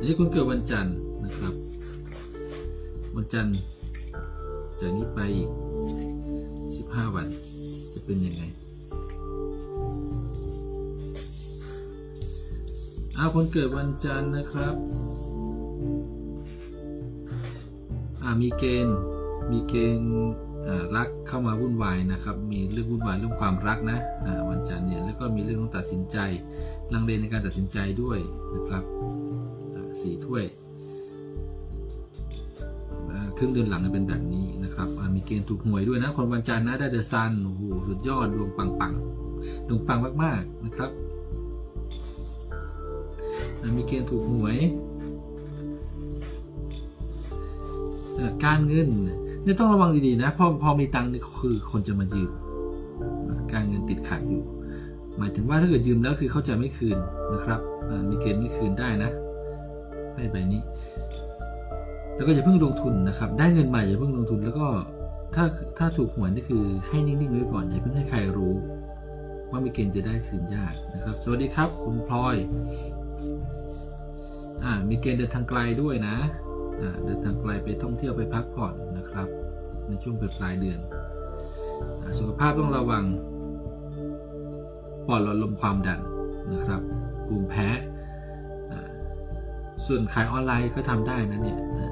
อันนี้คุณเกิดวันจันทร์นะครับ วันจันทร์จากนี้ไปอีก15 วัน จะเป็นยังไงเอาคนเกิดวันจันทร์นะครับอ่ามีเกณฑ์มีเกณฑ์อ่ารักเข้ามาวุ่นวายนะครับ มีเรื่องวุ่นวายเรื่องความรักนะอ่าวันจันทร์เนี่ยแล้วก็มีเรื่องต้องตัดสินใจลังเลในการตัดสินใจด้วยนะครับ สี่ถ้วยครึ่งเดือนหลังจะเป็นแบบนี้นะครับ มีเกณฑ์ถูกหวยด้วยนะ คนวันจันทร์นะได้เดอะซันโอ้โหสุดยอดดวงปังปังๆดวงปังมาก ๆ นะครับ มีเกณฑ์ถูกหวย การเงินเนี่ยต้องระวังดีๆนะ พอพอมีตังค์นี่คือคนจะมายืม การเงินติดขัดอยู่ หมายถึงว่าถ้าเกิดยืมแล้วคือเขาจะไม่คืนนะครับ มีเกณฑ์ไม่คืนได้นะ ให้ใบนี้ แล้วก็อย่าเพิ่งลงทุนนะครับ ได้เงินใหม่อย่าเพิ่งลงทุน แล้วก็ถ้าถ้าถูกหวยนี่คือให้นิ่งๆไว้ก่อนอย่าเพิ่งให้ใครรู้ ว่ามีเกณฑ์จะได้คืนยากนะครับ สวัสดีครับ คุณพลอยอ่ามีเกณฑ์เดินทางไกลด้วยนะอ่าเดินทางไกลไปท่องเที่ยวไปพักผ่อนนะครับ ในช่วงปลายเดือนอสุขภาพต้องระวังปอดหลอดลมความดันนะครับ ส่วนขายออนไลน์ก็ทำได้นะเนี่ยนะ